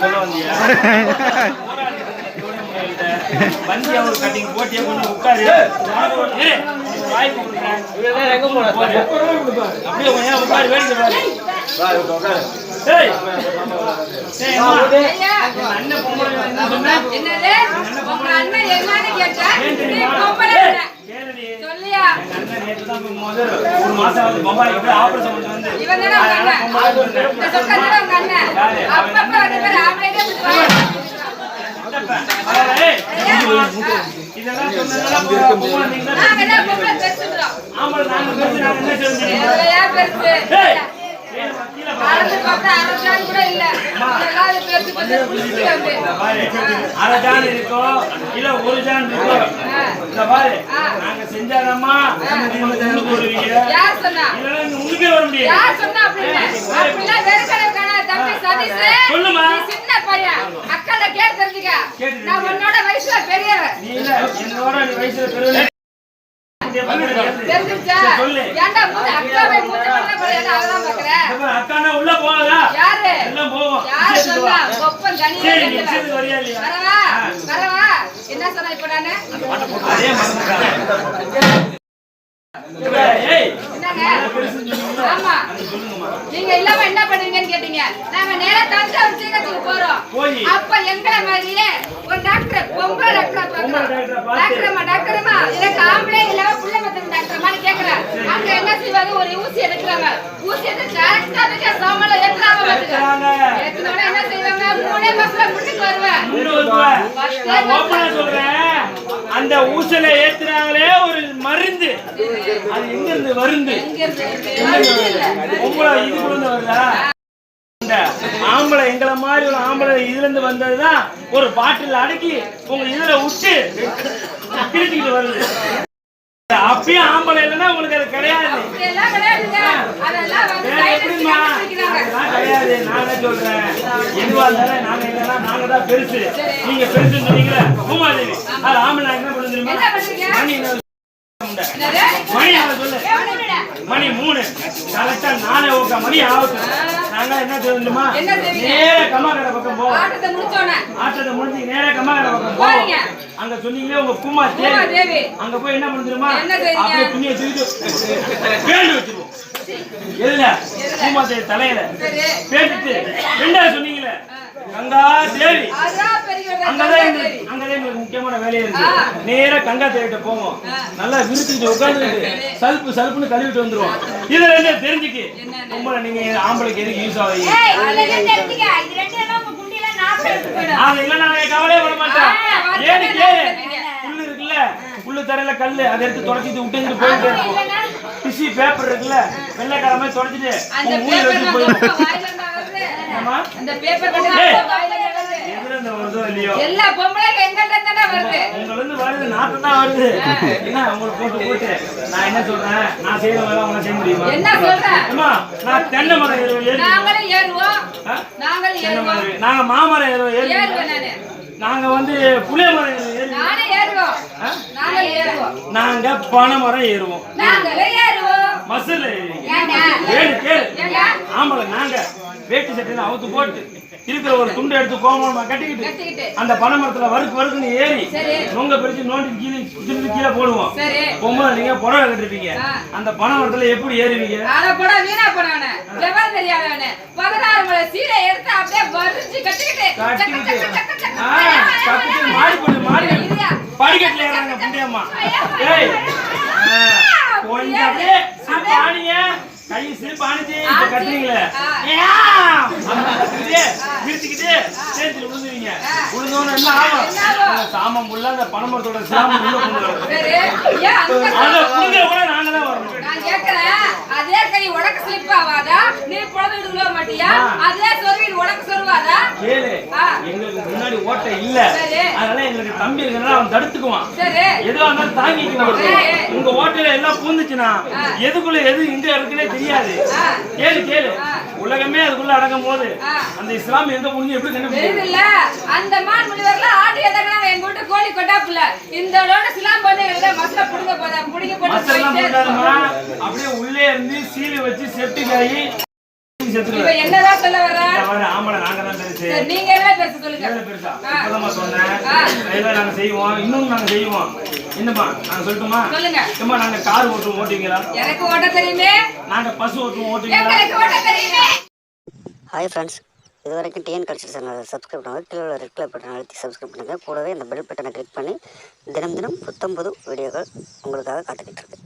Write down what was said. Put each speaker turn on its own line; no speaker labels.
சொல்ல வந்தியா வண்டி அவர் கட்டிங் போட்டியை உட்காரு. அப்படியே உட்காரு வேடிக்கை பாரு. அண்ணன் பொம்பளை என்ன
அண்ணன்
இதெல்லாம் சொன்னதெல்லாம் பொம்பளை நீங்க தான்
நாங்க தான் பொம்பளை பெருசுக்கிறோம்
ஆம்பளை நாங்க பேசி நாங்க என்ன
பெருசு
ஏய் கீழே
பார்த்தா அரசாங்க கூட இல்ல இதெல்லாம் அது பெருசு பெருசு பிடிச்சி வந்து
பாரு, அரை ஜான் இருக்கும் இல்ல ஒரு ஜான் இருக்கும் இந்த பாரு நாங்க செஞ்சாதம்மா உங்களுக்கு வருவீங்க வர முடியாது சொல்லுமா.
சின்ன பையன் அக்கால கேட்டு தெரிஞ்சுக்க நான் உன்னோட வயசுல பெரியவன்
நீ இல்ல என்னோட வயசுல பெரியவன்
தெரிஞ்சுச்சா
உள்ள
போவாங்க
எல்லாம் போவோம்
வரவா வரவா. என்ன சொன்ன இப்ப நானு? ஆமா. நீங்க இல்லாம என்ன பண்ணுவீங்கன்னு கேட்டீங்க. நாங்க நேரா தஞ்சாவூர் சீக்கிரத்துக்கு போறோம். அப்ப எங்களை மாதிரியே ஒரு டாக்டர் பொம்பளை டாக்டர்
பொம்பளை டாக்டரை பார்த்து.
டாக்டர்மா டாக்டர்மா எனக்கு ஆம்பளை இல்லாம புள்ள மத்தம் டாக்டர்மான்னு கேக்குறேன் அங்க என்ன செய்வாங்க? ஒரு ஊசி எடுக்கிறாங்க. ஊசி எடுத்து கரெக்டா சாமல ஏத்துறாங்க என்ன செய்வாங்க?
நான் சொல்றேன். அந்த ஊசல ஏத்துறாங்களே ஒரு மருந்து. அது எங்க இருந்து மருந்து
இங்க இருந்து மருந்து
உங்களை இது கொண்டு வருதா? ஆம்பளை எங்களை மாதிரி ஒரு ஆம்பளை இதுல இருந்து வந்ததுதான் ஒரு பாட்டில் அடக்கி உங்க இதுல விட்டு கிழிச்சிக்கிட்டு வருது. அப்பயும் ஆம்பளை இல்லைன்னா உங்களுக்கு அது கிடையாது. கிடையாது. நான் சொல்றேன். எதுவா இருந்தாலும் நாங்க இல்லைன்னா நாங்க தான் பெருசு. நீங்க பெருசுன்னு சொன்னீங்களே பூமாதேவி. அது ஆம்பளை என்ன பண்ண தெரியுமா?
என்ன பண்றீங்க?
மணி? மணி? மணி? மூணு கரெக்டா நானே ஓக்க. மணி ஆகும் நாங்க என்ன தெரியுமா? நேர கம்மாக்கடை பக்கம் போவோம்
ஆட்டத்தை
முடிஞ்சு நேர கம்மாக்கடை பக்கம்
போறீங்க.
அங்க சொன்னீங்களே உங்க பூமா தேவி. அங்க போய் என்ன பண்ணுமா? அப்படியே துணியை தூக்கிட்டு பேண்டு வச்சிருவோம். எதுல? பூமா தேவி தலையில.
சரி.
பேசிட்டு ரெண்டாவது சொன்னீங்களே. கங்கா தேவி. அங்கதான் அங்கதான் எங்களுக்கு முக்கியமான வேலையா இருக்கு. நேரா கங்கா தேவிட்ட போவோம். நல்லா விரிச்சுட்டு உட்காந்துட்டு சல்பு சல்புன்னு கழுவிட்டு வந்துருவோம். இதுல என்ன தெரிஞ்சுக்கு? உங்களை நீங்க ஆம்பளைக்கு எதுக்கு யூஸ் ஆகுது அது இல்ல நான் கவலையே பட மாட்டேன் ஏன்னு கேளு? புல்லு இருக்குல்ல? புல்லு தரையில கல்லு. அதை எடுத்து தொடச்சிட்டு விட்டு போயிட்டே டிசி பேப்பர் இருக்குல்ல? வெள்ளைக்கார மாதிரி தொடச்சிட்டு
பேப்பர்
வச்சு போயிடும்
வாயில இருந்தா வருது
ஆமா
அந்த பேப்பர்
இல்லையோ?
எல்லா பொம்பளைங்க எங்கள்ட்ட தானே வருது.
உங்களை இருந்து வருது நாட்டு தான் வருது. என்ன உங்களுக்கு போட்டு போட்டு? நான் என்ன சொல்றேன்? நான் செய்யற செய்ய முடியுமா?
என்ன சொல்ற?
அம்மா நான் தென்னை மரம் ஏறுவேன் ஏறி.
நாங்களும் ஏறுவோம்? நாங்களும் ஏறுவோம்.
நாங்க மாமரம் ஏறுவோம் ஏறி.
ஏறுவேன் நானு.
நாங்க வந்து புளிய மரம் ஏறுவோம் ஏறி.
நானே ஏறுவோம். நாங்களும் ஏறுவோம்.
நாங்க பனை மரம் ஏறுவோம்.
நாங்களும் ஏறுவோம்.
மசில்
ஏண்டா
கேளு கேளு
ஏண்டா
ஆம்பளை நாங்க வேட்டி சட்டையில அவுத்து போட்டு இருக்கிற ஒரு துண்டை எடுத்து கோமமா கட்டிக்கிட்டு அந்த பனை மரத்துல வறுக்கு வறுக்குன்னு ஏறி
சரி
நொங்க பிரிச்சு நோண்டி கீழே திருப்பி கீழே போடுவோம்
சரி
பொம்பளை நீங்க புடவை கட்டிருப்பீங்க. அந்த பனை மரத்துல எப்படி ஏறுவீங்க
ஆனா போட வீணா போனவன விவரம் தெரியாதவன பதினாறு மலை சீரை எடுத்து அப்படியே வரிஞ்சு கட்டிக்கிட்டு
கட்டிக்கிட்டு மாடி போடு மாடி? படிக்கட்டுல ஏறாங்க புண்டியம்மா ஏய் கொஞ்சம் அப்படியே கை இப்ப கட்டுறீங்களே? விரிச்சுக்கிட்டு சேர்த்துல விழுந்துவீங்க விழுந்தோன்னு என்ன ஆகும்? சாமம் புள்ள அந்த பணமரத்தோட சாமம் உள்ள கொண்டு வரும்
சரி ஏன் அந்த
அதை புடுங்க கூட நாங்க தான் வரணும்
நான் கேக்குறேன் அதே கை உனக்கு ஸ்லிப் ஆகாதா? நீ புலந்துட்டு விழுவ மாட்டியா? அதே சொருவி உனக்கு சொருவாதா?
கேளு. எங்களுக்கு முன்னாடி ஓட்டை இல்ல. அதனால எங்களுக்கு தம்பி இருக்கிறனால அவன் தடுத்துக்குவான்.
சரி.
எதுவா இருந்தாலும் தாங்கிக்குவான். உங்க ஓட்டையில எல்லாம் பூந்துச்சுன்னா எதுக்குள்ள எது எங்க இருக்குன்னே தெரியாது. கேளு கேளு. உலகமே அதுக்குள்ள அடங்கும் போது. அந்த இஸ்லாம் எங்க முடிஞ்சு எப்படி கண்டுபிடிக்கும்
தெரியுதுல்ல அந்த மான் முனிவர்ல ஆடி எதங்கனா எங்க வீட்டு கோழி கொட்டாப்புல இந்த லோட சிலாம் பண்ண மசல புடுங்க போதா புடிங்க போட்டு.
அப்படியே உள்ளே இருந்து சீலி வச்சு செப்டிக் ஆகி
என்னதான் சொல்ல வர
ஆம்பளை நாங்க தான் பெருசு
நீங்க என்ன பெருசு சொல்லுங்க?
எவ்வளவு பெருசா
ஆ.
இப்பதாம்மா சொன்னேன்
ஆ.
இதெல்லாம் நாங்க செய்வோம். இன்னும் நாங்க செய்வோம். என்னம்மா நாங்க சொல்லட்டுமா?
சொல்லுங்க.
ஏம்மா நாங்க கார் ஓட்டுவோம் ஓட்டுவீங்களா?
எனக்கு ஓட்ட தெரியுமே.
நாங்க பஸ் ஓட்டுவோம் ஓட்டுவீங்களா?
எங்களுக்கு ஓட்ட தெரியுமே.
ஹாய் ஃப்ரெண்ட்ஸ் இது வரைக்கும் டிஎன் கல்ச்சர் சேனலை சப்ஸ்கிரைப் பண்ணுங்கள் கீழே உள்ள ரெட் கலர் பட்டன் அழுத்தி சப்ஸ்கிரைப் பண்ணுங்கள் கூடவே இந்த பெல் பட்டனை கிளிக் பண்ணி தினம் தினம் புத்தம் புது வீடியோக்கள் உங்களுக்காக காத்துக்கிட்டு இருக்கு.